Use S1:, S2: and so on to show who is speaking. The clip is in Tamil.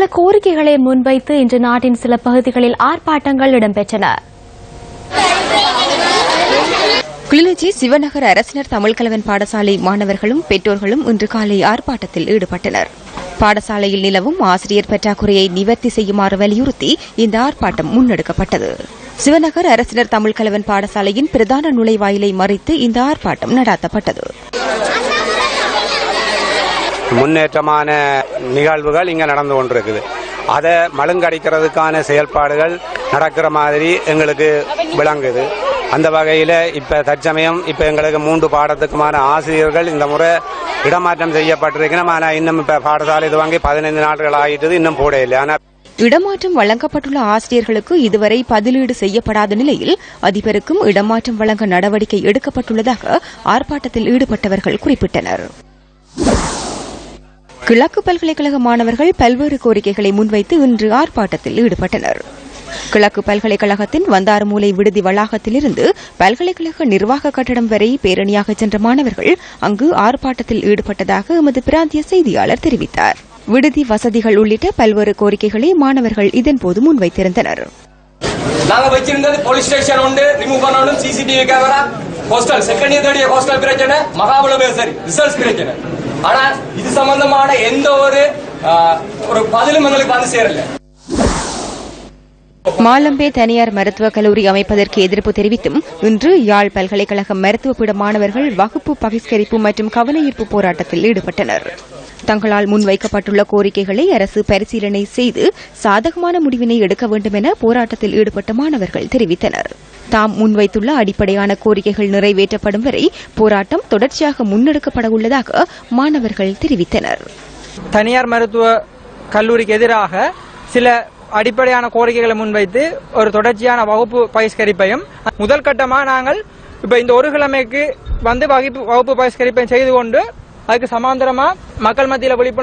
S1: சில கோரிக்கைகளை முன்வைத்து இன்று நாட்டின் சில பகுதிகளில் ஆர்ப்பாட்டங்கள் இடம்பெற்றன.
S2: கிளிநொச்சி சிவநகர் அரசினர் தமிழ்கலவன் பாடசாலை மாணவர்களும் பெற்றோர்களும் இன்று காலை ஆர்ப்பாட்டத்தில் ஈடுபட்டனர். பாடசாலையில் நிலவும் ஆசிரியர் பற்றாக்குறையை நிவர்த்தி செய்யுமாறு வலியுறுத்தி இந்த ஆர்ப்பாட்டம் முன்னெடுக்கப்பட்டது. சிவநகர் அரசினர் தமிழ்கலவன் பாடசாலையின் பிரதான நுழைவாயிலை மறித்து இந்த ஆர்ப்பாட்டம் நடாத்தப்பட்டது.
S3: முன்னேற்றமான நிகழ்வுகள் இங்க நடந்து கொண்டிருக்குது. அதை மழுங்கடிக்கிறதுக்கான செயல்பாடுகள் நடக்கிற மாதிரி எங்களுக்கு விளங்குது. அந்த வகையில் இப்ப தற்சமயம் இப்ப எங்களுக்கு மூன்று பாடத்துக்குமான ஆசிரியர்கள் இந்த முறை இடமாற்றம் செய்யப்பட்டிருக்கணும் ஆனால் இன்னும் இப்ப பாடசாலை இது வாங்கி பதினைந்து நாட்கள் ஆகிட்டது இன்னும் போட இல்லை. ஆனால்
S2: இடமாற்றம் வழங்கப்பட்டுள்ள ஆசிரியர்களுக்கு இதுவரை பதிலீடு செய்யப்படாத நிலையில் அதிபருக்கும் இடமாற்றம் வழங்க நடவடிக்கை எடுக்கப்பட்டுள்ளதாக ஆர்ப்பாட்டத்தில் ஈடுபட்டவர்கள் குறிப்பிட்டனர். கிழக்கு பல்கலைக்கழக மாணவர்கள் பல்வேறு கோரிக்கைகளை முன்வைத்து இன்று ஆர்ப்பாட்டத்தில் ஈடுபட்டனர். கிழக்கு பல்கலைக்கழகத்தின் வந்தாறுமூலை விடுதி வளாகத்திலிருந்து பல்கலைக்கழக நிர்வாக கட்டடம் வரை பேரணியாக சென்ற மாணவர்கள் அங்கு ஆர்ப்பாட்டத்தில் ஈடுபட்டதாக எமது பிராந்திய செய்தியாளர் தெரிவித்தார். விடுதி வசதிகள் உள்ளிட்ட பல்வேறு கோரிக்கைகளை மாணவர்கள் இதன்போது முன்வைத்திருந்தனர்.
S4: நாங்க வச்சிருந்தது போலீஸ் ஸ்டேஷன் உண்டு ரிமூவ் பண்ணணும் CCTV camera second year third year பிரச்சனை ரிசல்ட்ஸ் பிரச்சனை. ஆனா இது சம்பந்தமான எந்த ஒரு ஒரு பதிலும் எங்களுக்கு வந்து சேரல.
S2: மாலம்பே தனியார் மருத்துவக் கல்லூரி அமைப்பதற்கு எதிர்ப்பு தெரிவித்தும் இன்று யாழ் பல்கலைக்கழக மருத்துவப்பீட மாணவர்கள் வகுப்பு பகிஷ்கரிப்பு மற்றும் கவனஈர்ப்பு போராட்டத்தில் ஈடுபட்டனர். தங்களால் முன்வைக்கப்பட்டுள்ள கோரிக்கைகளை அரசு பரிசீலனை செய்து சாதகமான முடிவினை எடுக்க வேண்டும் என போராட்டத்தில் ஈடுபட்ட மாணவர்கள் தெரிவித்தனர். தாம் முன்வைத்துள்ள அடிப்படையான கோரிக்கைகள் நிறைவேற்றப்படும் வரை போராட்டம் தொடர்ச்சியாக முன்னெடுக்கப்பட உள்ளதாக மாணவர்கள் தெரிவித்தனர்.
S5: தனியார் மருத்துவ கல்லூரிக்கு எதிராக சில அடிப்படையான கோரிக்கைகளை முன்வைத்து ஒரு தொடர்ச்சியான வகுப்பு பகிஷ்கரிப்பையும் முதல் கட்டமாக நாங்கள் இப்ப இந்த ஒரு கிழமைக்கு வந்து வகுப்பு வகுப்பு பகிஷ்கரிப்பை செய்து கொண்டு அதுக்கு சமாந்தரமா மக்கள் மத்தியில் விழிப்புணர்வு